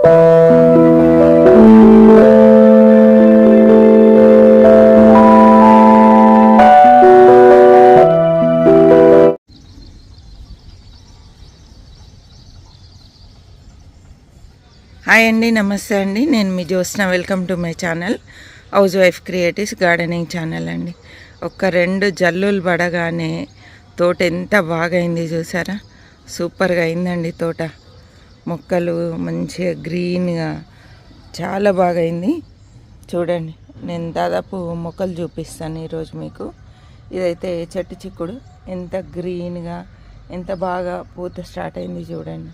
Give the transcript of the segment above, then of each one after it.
Hi అండి నమస్తే అండి. నేను మీ Jyotsna. Welcome to my channel. House wife creatives gardening channel అండి. ఒక్క రెండు జల్లులు పడగానే తోట ఎంత బాగా అయింది చూసారా? సూపర్గా అయిందండి తోట. మొక్కలు మంచిగా గ్రీన్గా చాలా బాగా అయింది చూడండి నేను దాదాపు మొక్కలు చూపిస్తాను ఈరోజు మీకు. ఇదైతే చెట్టు చిక్కుడు. ఎంత గ్రీన్గా ఎంత బాగా పూత స్టార్ట్ అయింది చూడండి.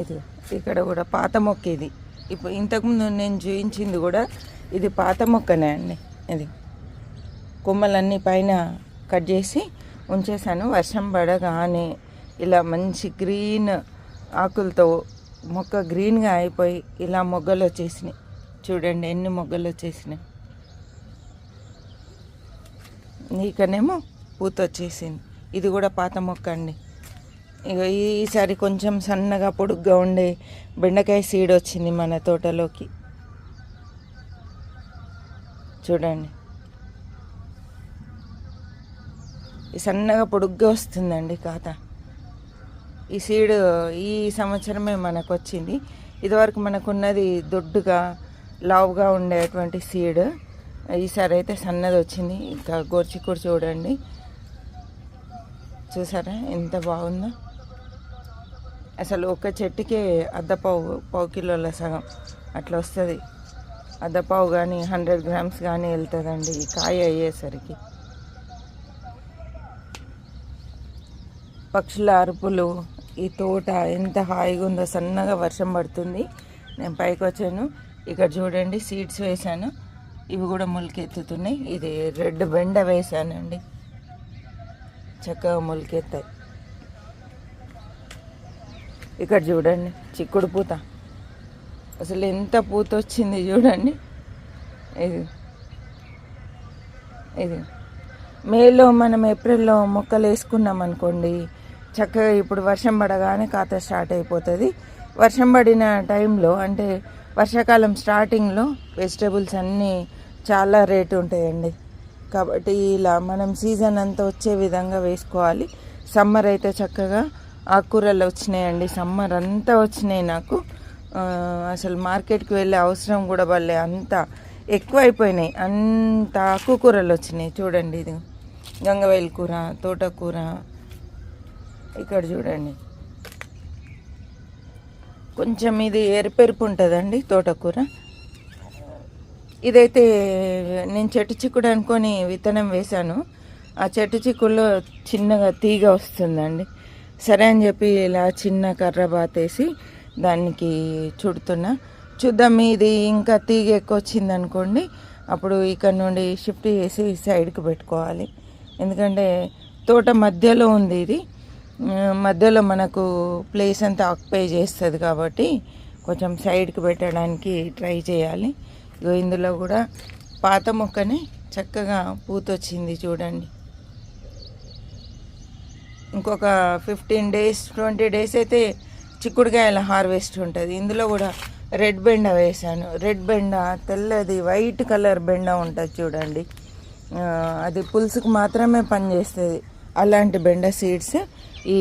ఇది ఇక్కడ కూడా పాత మొక్క ఇది. ఇప్పుడు ఇంతకుముందు నేను చూపించింది కూడా ఇది పాత మొక్కనే అండి. ఇది కొమ్మలన్నీ పైన కట్ చేసి ఉంచేసాను వర్షం పడగానే ఇలా మంచి గ్రీన్ ఆకులతో మొక్క గ్రీన్గా అయిపోయి ఇలా మొగ్గలు వచ్చేసినాయి. చూడండి ఎన్ని మొగ్గలు వచ్చేసినాయి. ఇకనేమో పూత వచ్చేసింది. ఇది కూడా పాత మొక్క అండి. ఇక ఈసారి కొంచెం సన్నగా పొడుగ్గా ఉండే బెండకాయ సీడ్ వచ్చింది మన తోటలోకి. చూడండి. ఈ సన్నగా పొడుగ్గా వస్తుందండి కాత ఈ సీడ్ ఈ సంవత్సరమే మనకు వచ్చింది ఇదివరకు మనకున్నది దొడ్డుగా లావుగా ఉండేటువంటి సీడ్. ఈసారి అయితే సన్నది వచ్చింది ఇంకా గోర్చికూర చూడండి. చూసారా? ఎంత బాగుందో. అసలు ఒక చెట్టుకే అద్దపావు పావు కిలోల సగం అట్లా వస్తుంది అద్దపావు పావు కానీ హండ్రెడ్ గ్రామ్స్ కానీ వెళ్తుందండి ఈ కాయ అయ్యేసరికి. పక్షుల అరుపులు ఈ తోట ఎంత హాయిగా ఉందో సన్నగా వర్షం పడుతుంది. నేను పైకి వచ్చాను. ఇక్కడ చూడండి సీడ్స్ వేశాను. ఇవి కూడా మొలకెత్తుతున్నాయి. ఇది రెడ్ బెండ వేశానండి. చక్కగా మొలకెత్తాయి. ఇక్కడ చూడండి చిక్కుడు పూత. అసలు ఎంత పూత వచ్చింది చూడండి. ఇది ఇది. మేలో మనం ఏప్రిల్లో మొక్కలు వేసుకున్నాం అనుకోండి చక్కగా ఇప్పుడు వర్షం పడగానే ఖాతా స్టార్ట్ అయిపోతుంది. వర్షం పడిన టైంలో అంటే వర్షాకాలం స్టార్టింగ్లో వెజిటేబుల్స్ అన్నీ చాలా రేటు ఉంటాయండి. కాబట్టి ఇలా మనం సీజన్ అంతా వచ్చే విధంగా వేసుకోవాలి. సమ్మర్ అయితే చక్కగా ఆకుకూరలు వచ్చినాయండి. సమ్మర్ అంతా వచ్చినాయి నాకు. అసలు మార్కెట్కి వెళ్ళే అవసరం కూడా వాళ్ళే అంత ఎక్కువ అయిపోయినాయి అంత ఆకుకూరలు వచ్చినాయి. చూడండి ఇది. గంగవేలు కూర తోటకూర ఇక్కడ చూడండి. కొంచెం ఇది ఎరుపెరుపు ఉంటుందండి తోటకూర. ఇదైతే నేను చెట్టు చిక్కుడు అనుకొని విత్తనం వేశాను. ఆ చెట్టు చిక్కుల్లో చిన్నగా తీగ వస్తుందండి. సరే అని చెప్పి ఇలా చిన్న కర్ర బాతేసి దానికి చుడుతున్నా. చూద్దాం ఇది ఇంకా తీగ ఎక్కువ వచ్చింది అనుకోండి అప్పుడు ఇక్కడ నుండి షిఫ్ట్ చేసి సైడ్కి పెట్టుకోవాలి. ఎందుకంటే తోట మధ్యలో ఉంది ఇది. మధ్యలో మనకు ప్లేస్ అంతా ఆక్యుపై చేస్తుంది కాబట్టి కొంచెం సైడ్కి పెట్టడానికి ట్రై చేయాలి. ఇగో ఇందులో కూడా పాత మొక్కనే చక్కగా పూత వచ్చింది చూడండి. ఇంకొక ఫిఫ్టీన్ డేస్ ట్వంటీ డేస్ అయితే చిక్కుడుకాయల హార్వెస్ట్ ఉంటుంది. ఇందులో కూడా రెడ్ బెండ వేసాను రెడ్ బెండ తెల్లది వైట్ కలర్ బెండ ఉంటుంది చూడండి. అది పులుసుకు మాత్రమే పనిచేస్తుంది. అలాంటి బెండ సీడ్స్ ఈ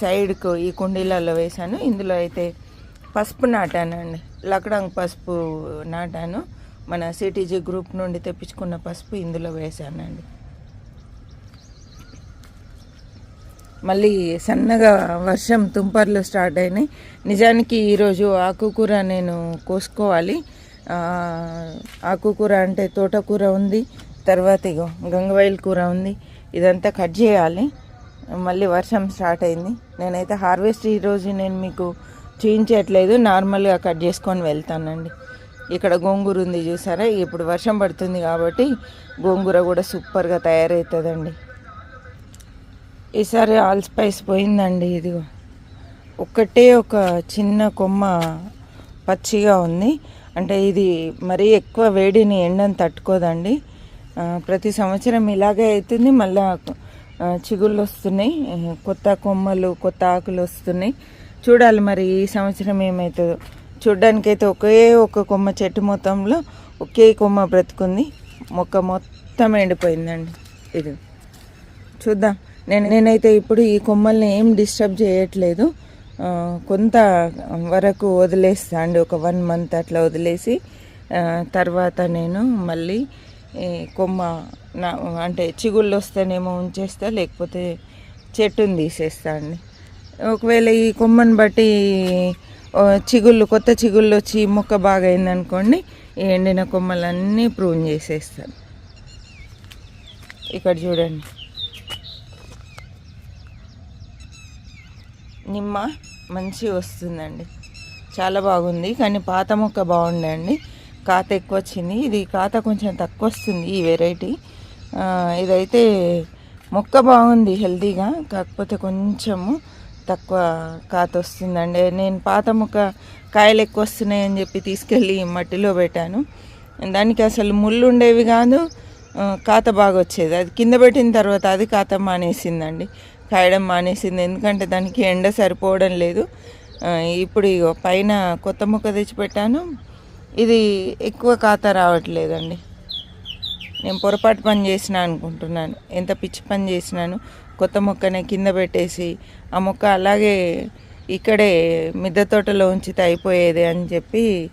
సైడ్కు ఈ కుండీలలో వేసాను ఇందులో అయితే పసుపు నాటానండి. లక్డాంగ్ పసుపు నాటాను. మన సిటీజీ గ్రూప్ నుండి తెప్పించుకున్న పసుపు ఇందులో వేశానండి. మళ్ళీ సన్నగా వర్షం తుంపర్లు స్టార్ట్ అయినాయి. నిజానికి ఈరోజు ఆకుకూర నేను కోసుకోవాలి. ఆకుకూర అంటే తోటకూర ఉంది. తర్వాత ఇగో గంగవైల్ కూర ఉంది. ఇదంతా కట్ చేయాలి. మళ్ళీ వర్షం స్టార్ట్ అయింది. నేనైతే హార్వెస్ట్ ఈరోజు నేను మీకు చూయించట్లేదు. నార్మల్గా కట్ చేసుకొని వెళ్తానండి. ఇక్కడ గోంగూర ఉంది చూసారా? ఇప్పుడు వర్షం పడుతుంది కాబట్టి గోంగూర కూడా సూపర్గా తయారవుతుందండి. ఈసారి ఆల్ స్పైస్ పోయిందండి ఇదిగో. ఒక్కటే ఒక చిన్న కొమ్మ పచ్చిగా ఉంది. అంటే ఇది మరీ ఎక్కువ వేడిని ఎండని తట్టుకోదండి. ప్రతి సంవత్సరం ఇలాగే అవుతుంది. మళ్ళీ చిగుళ్ళు వస్తున్నాయి. కొత్త కొమ్మలు కొత్త ఆకులు వస్తున్నాయి. చూడాలి మరి ఈ సంవత్సరం ఏమవుతుందో చూడ్డానికైతే ఒకే ఒక కొమ్మ చెట్టు మొత్తంలో ఒకే కొమ్మ బ్రతుకుంది. మొక్క మొత్తం ఎండిపోయిందండి ఇది. చూద్దాం. నేను నేనైతే ఇప్పుడు ఈ కొమ్మల్ని ఏం డిస్టర్బ్ చేయట్లేదు. కొంత వరకు వదిలేస్తా అండి ఒక వన్ మంత్ అట్లా వదిలేసి తర్వాత నేను మళ్ళీ కొమ్మ నా అంటే చిగుళ్ళు వస్తేనేమో ఉంచేస్తా లేకపోతే చెట్టుని తీసేస్తా అండి. ఒకవేళ ఈ కొమ్మను బట్టి చిగుళ్ళు కొత్త చిగుళ్ళు వచ్చి మొక్క బాగా అయిందనుకోండి ఈ ఎండిన కొమ్మలన్నీ ప్రూన్ చేసేస్తాను. ఇక్కడ చూడండి. నిమ్మ మంచి వస్తుందండి. చాలా బాగుంది కానీ పాత మొక్క బాగుండే అండి. కాత ఎక్కువ వచ్చింది ఇది కాత కొంచెం తక్కువ వస్తుంది ఈ వెరైటీ ఇదైతే మొక్క బాగుంది హెల్తీగా కాకపోతే కొంచెము తక్కువ కాత వస్తుందండి. నేను పాత మొక్క కాయలు ఎక్కువ వస్తున్నాయని చెప్పి తీసుకెళ్ళి మట్టిలో పెట్టాను. దానికి అసలు ముళ్ళు ఉండేవి కాదు కాత బాగా వచ్చేది అది కింద పెట్టిన తర్వాత అది కాత మానేసిందండి. కాయడం మానేసింది. ఎందుకంటే దానికి ఎండ సరిపోవడం లేదు. ఇప్పుడు ఇగో పైన కొత్త మొక్క తెచ్చి పెట్టాను ఇది ఎక్కువ కాత రావట్లేదండి. నేను పొరపాటు పని చేసిన అనుకుంటున్నాను. ఎంత పిచ్చి పని చేసినాను కొత్త మొక్కనే కింద పెట్టేసి ఆ మొక్క అలాగే ఇక్కడే మిద్దె తోటలో ఉంచితే అయిపోయేది అని చెప్పి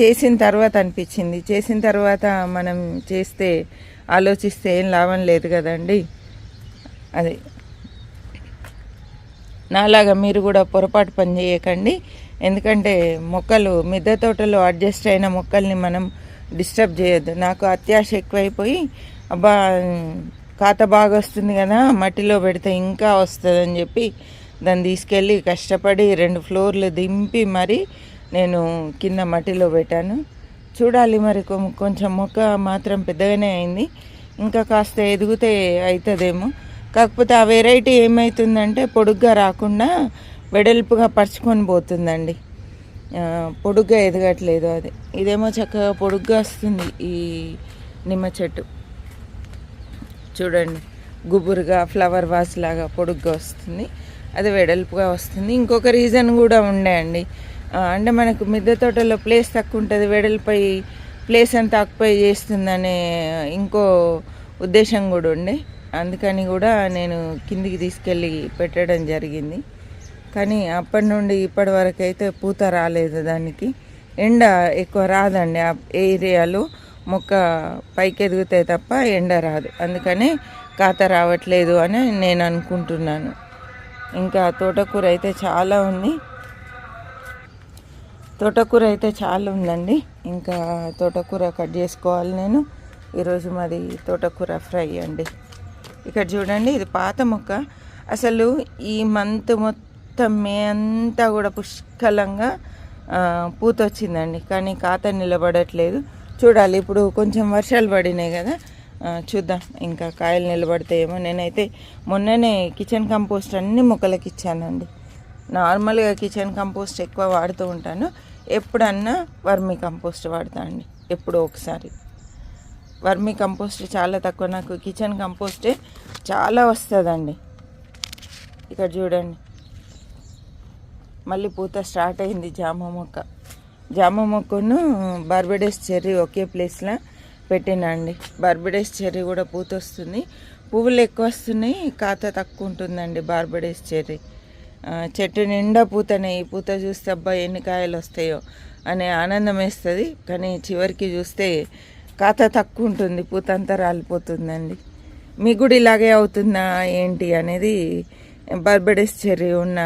చేసిన తర్వాత అనిపించింది. చేసిన తర్వాత మనం చేస్తే ఆలోచిస్తే ఏం లాభం లేదు కదండి. అది నాలాగా మీరు కూడా పొరపాటు పని చేయకండి. ఎందుకంటే మొక్కలు మిద్దె తోటలో అడ్జస్ట్ అయిన మొక్కల్ని మనం డిస్టర్బ్ చేయొద్దు. నాకు అత్యాశ ఎక్కువైపోయి అబ్బా కాత బాగా వస్తుంది కదా మట్టిలో పెడితే ఇంకా వస్తుందని చెప్పి దాన్ని తీసుకెళ్ళి కష్టపడి రెండు ఫ్లోర్లు దింపి మరి నేను కింద మట్టిలో పెట్టాను. చూడాలి మరి కొం- కొంచెం మొక్క మాత్రం పెద్దగానే అయింది. ఇంకా కాస్త ఎదిగితే అవుతుందేమో కాకపోతే ఆ వెరైటీ ఏమవుతుందంటే పొడుగ్గా రాకుండా వెడల్పుగా పరుచుకొని పోతుందండి. పొడుగ్గా ఎదగట్లేదు అది. ఇదేమో చక్కగా పొడుగ్గా వస్తుంది ఈ నిమ్మ చెట్టు. చూడండి గుబురుగా ఫ్లవర్ వాస్ లాగా పొడుగ్గా వస్తుంది. అది వెడల్పుగా వస్తుంది. ఇంకొక రీజన్ కూడా ఉండే అండి అంటే మనకు మిద్దె తోటలో ప్లేస్ తక్కువ ఉంటుంది వెడల్పై ప్లేస్ అంతా ఆక్యుపై చేస్తుందనే ఇంకో ఉద్దేశం కూడా ఉండే. అందుకని కూడా నేను కిందికి తీసుకెళ్ళి పెట్టడం జరిగింది. కానీ అప్పటి నుండి ఇప్పటి వరకు అయితే పూత రాలేదు దానికి. ఎండ ఎక్కువ రాదండి. ఆ ఏరియాలో మొక్క పైకి ఎదుగుతాయి తప్ప ఎండ రాదు. అందుకనే కాత రావట్లేదు అని నేను అనుకుంటున్నాను. ఇంకా తోటకూర అయితే చాలా ఉంది. తోటకూర అయితే చాలా ఉందండి. ఇంకా తోటకూర కట్ చేసుకోవాలి నేను. ఈరోజు మాది తోటకూర ఫ్రై అండి. ఇక్కడ చూడండి ఇది పాత మొక్క. అసలు ఈ మంత్ మొత్తం మే అంతా కూడా పుష్కలంగా పూత వచ్చిందండి కానీ కాత నిలబడట్లేదు. చూడాలి ఇప్పుడు కొంచెం వర్షాలు పడినాయి కదా. చూద్దాం ఇంకా కాయలు నిలబడతాయేమో. నేనైతే మొన్ననే కిచెన్ కంపోస్ట్ అన్ని మొక్కలకి ఇచ్చానండి. నార్మల్గా కిచెన్ కంపోస్ట్ ఎక్కువ వాడుతూ ఉంటాను. ఎప్పుడన్నా వర్మీ కంపోస్ట్ వాడతా అండి ఎప్పుడో ఒకసారి. వర్మీ కంపోస్ట్ చాలా తక్కువ. నాకు కిచెన్ కంపోస్టే చాలా వస్తుందండి. ఇక్కడ చూడండి. మళ్ళీ పూత స్టార్ట్ అయింది జామ మొక్క. జామ మొక్కను బార్బడేస్ చెర్రీ ఒకే ప్లేస్లో పెట్టినండి బార్బెడేస్ చెర్రీ కూడా పూత వస్తుంది పువ్వులు ఎక్కువ వస్తున్నాయి కాత తక్కువ ఉంటుందండి బార్బడేస్ చెర్రీ. చెట్టు నిండా పూతనే. ఈ పూత చూస్తే అబ్బా ఎన్ని కాయలు వస్తాయో అనే ఆనందం వేస్తుంది. కానీ చివరికి చూస్తే ఖాతా తక్కువ ఉంటుంది పూత అంతా రాలిపోతుందండి మీకు కూడా ఇలాగే అవుతుందా ఏంటి అనేది బర్బడేస్ చెర్రీ ఉన్న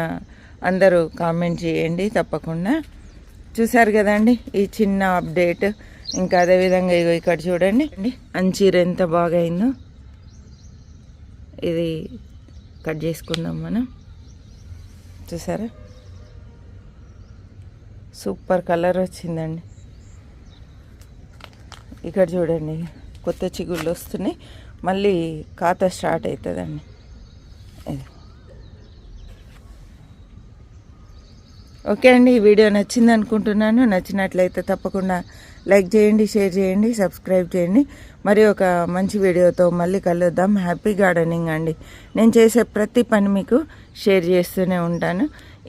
అందరూ కామెంట్ చేయండి తప్పకుండా. చూసారు కదండి ఈ చిన్న అప్డేట్. ఇంకా అదేవిధంగా ఇగో ఇక్కడ చూడండి. అంచీర ఎంత బాగా అయిందో ఇది కట్ చేసుకుందాం మనం. చూసారా? సూపర్ కలర్ వచ్చిందండి. ఇక్కడ చూడండి కొత్త చిగుళ్ళు వస్తున్నాయి. మళ్ళీ ఖాతా స్టార్ట్ అవుతుందండి. ఇది. ఓకే అండి ఈ వీడియో నచ్చింది అనుకుంటున్నాను. నచ్చినట్లయితే తప్పకుండా లైక్ చేయండి షేర్ చేయండి సబ్స్క్రైబ్ చేయండి. మరి ఒక మంచి వీడియోతో మళ్ళీ కలుద్దాం. హ్యాపీ గార్డెనింగ్ అండి. నేను చేసే ప్రతి పని మీకు షేర్ చేస్తూనే ఉంటాను.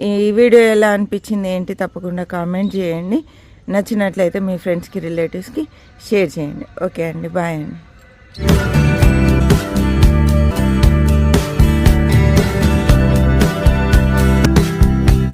ఈ వీడియో ఎలా అనిపించింది ఏంటి తప్పకుండా కామెంట్ చేయండి. నచ్చినట్లయితే మీ ఫ్రెండ్స్కి రిలేటివ్స్కి షేర్ చేయండి. ఓకే అండి బాయ్ అండి.